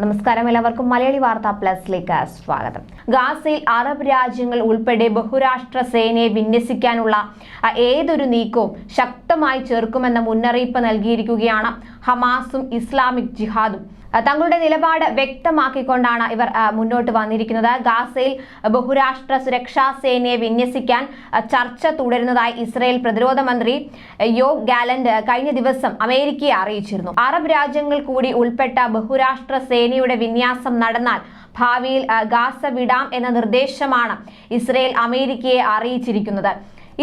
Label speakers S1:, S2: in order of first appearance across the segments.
S1: നമസ്കാരം. എല്ലാവർക്കും മലയാളി വാർത്താ പ്ലസിലേക്ക് സ്വാഗതം. ഗാസയിൽ അറബ് രാജ്യങ്ങൾ ഉൾപ്പെടെ ബഹുരാഷ്ട്ര സേനയെ വിന്യസിക്കാനുള്ള ഏതൊരു നീക്കവും ശക്തമായി ചേർക്കുമെന്ന മുന്നറിയിപ്പ് നൽകിയിരിക്കുകയാണ് ഹമാസും ഇസ്ലാമിക് ജിഹാദും. തങ്ങളുടെ നിലപാട് വ്യക്തമാക്കിക്കൊണ്ടാണ് ഇവർ മുന്നോട്ട് വന്നിരിക്കുന്നത്. ഗാസയിൽ ബഹുരാഷ്ട്ര സുരക്ഷാ സേനയെ വിന്യസിക്കാൻ ചർച്ച തുടരുന്നതായി ഇസ്രയേൽ പ്രതിരോധ മന്ത്രി യോ ഗാലന്റ് കഴിഞ്ഞ ദിവസം അമേരിക്കയെ അറിയിച്ചിരുന്നു. അറബ് രാജ്യങ്ങൾ കൂടി ഉൾപ്പെട്ട ബഹുരാഷ്ട്ര സേനയുടെ വിന്യാസം നടന്നാൽ ഭാവിയിൽ ഗാസ വിടാം എന്ന നിർദ്ദേശമാണ് ഇസ്രയേൽ അമേരിക്കയെ അറിയിച്ചിരിക്കുന്നത്.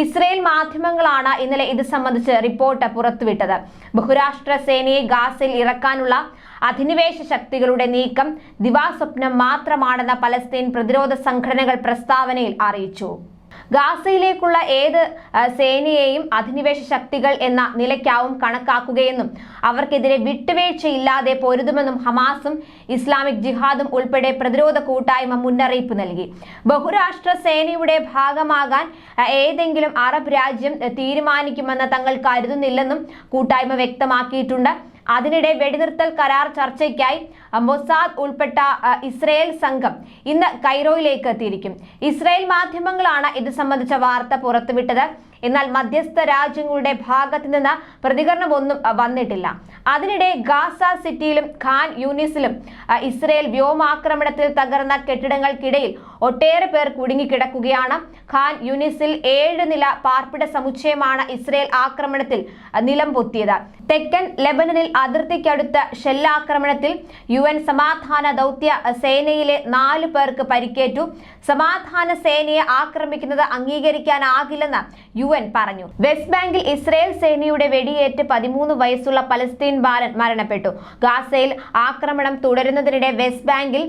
S1: ഇസ്രയേൽ മാധ്യമങ്ങളാണ് ഇന്നലെ ഇത് സംബന്ധിച്ച് റിപ്പോർട്ട് പുറത്തുവിട്ടത്. ബഹുരാഷ്ട്ര സേനയെ ഗാസയിൽ ഇറക്കാനുള്ള അധിനിവേശ ശക്തികളുടെ നീക്കം ദിവാസ്വപ്നം മാത്രമാണെന്ന പലസ്തീൻ പ്രതിരോധ സംഘടനകൾ പ്രസ്താവനയിൽ അറിയിച്ചു. ഗാസയിലേക്കുള്ള ഏത് സേനയെയും അധിനിവേശ ശക്തികൾ എന്ന നിലയ്ക്കാവും കണക്കാക്കുകയെന്നും അവർക്കെതിരെ വിട്ടുവീഴ്ചയില്ലാതെ പൊരുതുമെന്നും ഹമാസും ഇസ്ലാമിക് ജിഹാദും ഉൾപ്പെടെ പ്രതിരോധ കൂട്ടായ്മ മുന്നറിയിപ്പ് നൽകി. ബഹുരാഷ്ട്ര സേനയുടെ ഭാഗമാകാൻ ഏതെങ്കിലും അറബ് രാജ്യം തീരുമാനിക്കുമെന്ന് തങ്ങൾ കരുതുന്നില്ലെന്നും കൂട്ടായ്മ വ്യക്തമാക്കിയിട്ടുണ്ട്. അതിനിടെ വെടിനിർത്തൽ കരാർ ചർച്ചയ്ക്കായി മൊസാദ് ഉൾപ്പെട്ട ഇസ്രയേൽ സംഘം ഇന്ന് കൈറോയിലേക്ക് എത്തിയിരിക്കും. ഇസ്രയേൽ മാധ്യമങ്ങളാണ് ഇത് സംബന്ധിച്ച വാർത്ത പുറത്തുവിട്ടത്. എന്നാൽ മധ്യസ്ഥ രാജ്യങ്ങളുടെ ഭാഗത്ത് നിന്ന് പ്രതികരണമൊന്നും വന്നിട്ടില്ല. അതിനിടെ ഗാസ സിറ്റിയിലും ഖാൻ യൂണിസിലും ഇസ്രയേൽ വ്യോമാക്രമണത്തിൽ തകർന്ന കെട്ടിടങ്ങൾക്കിടയിൽ ഒട്ടേറെ പേർ കുടുങ്ങിക്കിടക്കുകയാണ്. ഖാൻ യുനിസിൽ ഏഴ് നില പാർപ്പിട സമുച്ചയമാണ് ഇസ്രയേൽ ആക്രമണത്തിൽ നിലം പൊത്തിയത്. തെക്കൻ ലെബനനിൽ അതിർത്തിക്കടുത്ത ഷെല്ലാക്രമണത്തിൽ യു എൻ സമാധാന ദൗത്യ സേനയിലെ നാല് പേർക്ക് പരിക്കേറ്റു. സമാധാന സേനയെ ആക്രമിക്കുന്നത് അംഗീകരിക്കാനാകില്ലെന്ന് യു എൻ പറഞ്ഞു. വെസ്റ്റ് ബാങ്കിൽ ഇസ്രയേൽ സേനയുടെ വെടിയേറ്റ് പതിമൂന്ന് വയസ്സുള്ള പലസ്തീൻ ബാലൻ മരണപ്പെട്ടു. ഗാസയിൽ ആക്രമണം തുടരുന്നതിനിടെ വെസ്റ്റ് ബാങ്കിൽ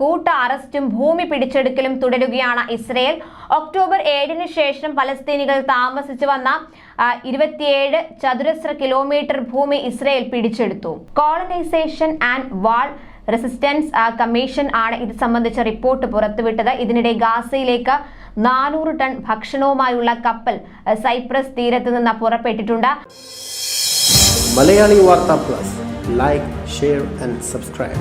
S1: കൂട്ട അറസ്റ്റും ഭൂമി പിടിച്ചെടുക്കലും തുടരുകയാണ് ഇസ്രയേൽ. ഒക്ടോബർ ഏഴിന് ശേഷം പലസ്തീനികൾ താമസിച്ചു വന്ന ഇരുപത്തിയേഴ് ചതുരശ്ര കിലോമീറ്റർ ഭൂമി ഇസ്രയേൽ പിടിച്ചെടുത്തു. Colonisation and wall resistance commission ആണ് ഇത് സംബന്ധിച്ച റിപ്പോർട്ട് പുറത്തുവിട്ടത്. ഇതിനിടെ ഗാസയിലേക്ക് നാനൂറ് ടൺ ഭക്ഷണവുമായുള്ള കപ്പൽ സൈപ്രസ് തീരത്ത് നിന്ന് പുറപ്പെട്ടിട്ടുണ്ട്.
S2: Malayali Vartha plus. Like share and subscribe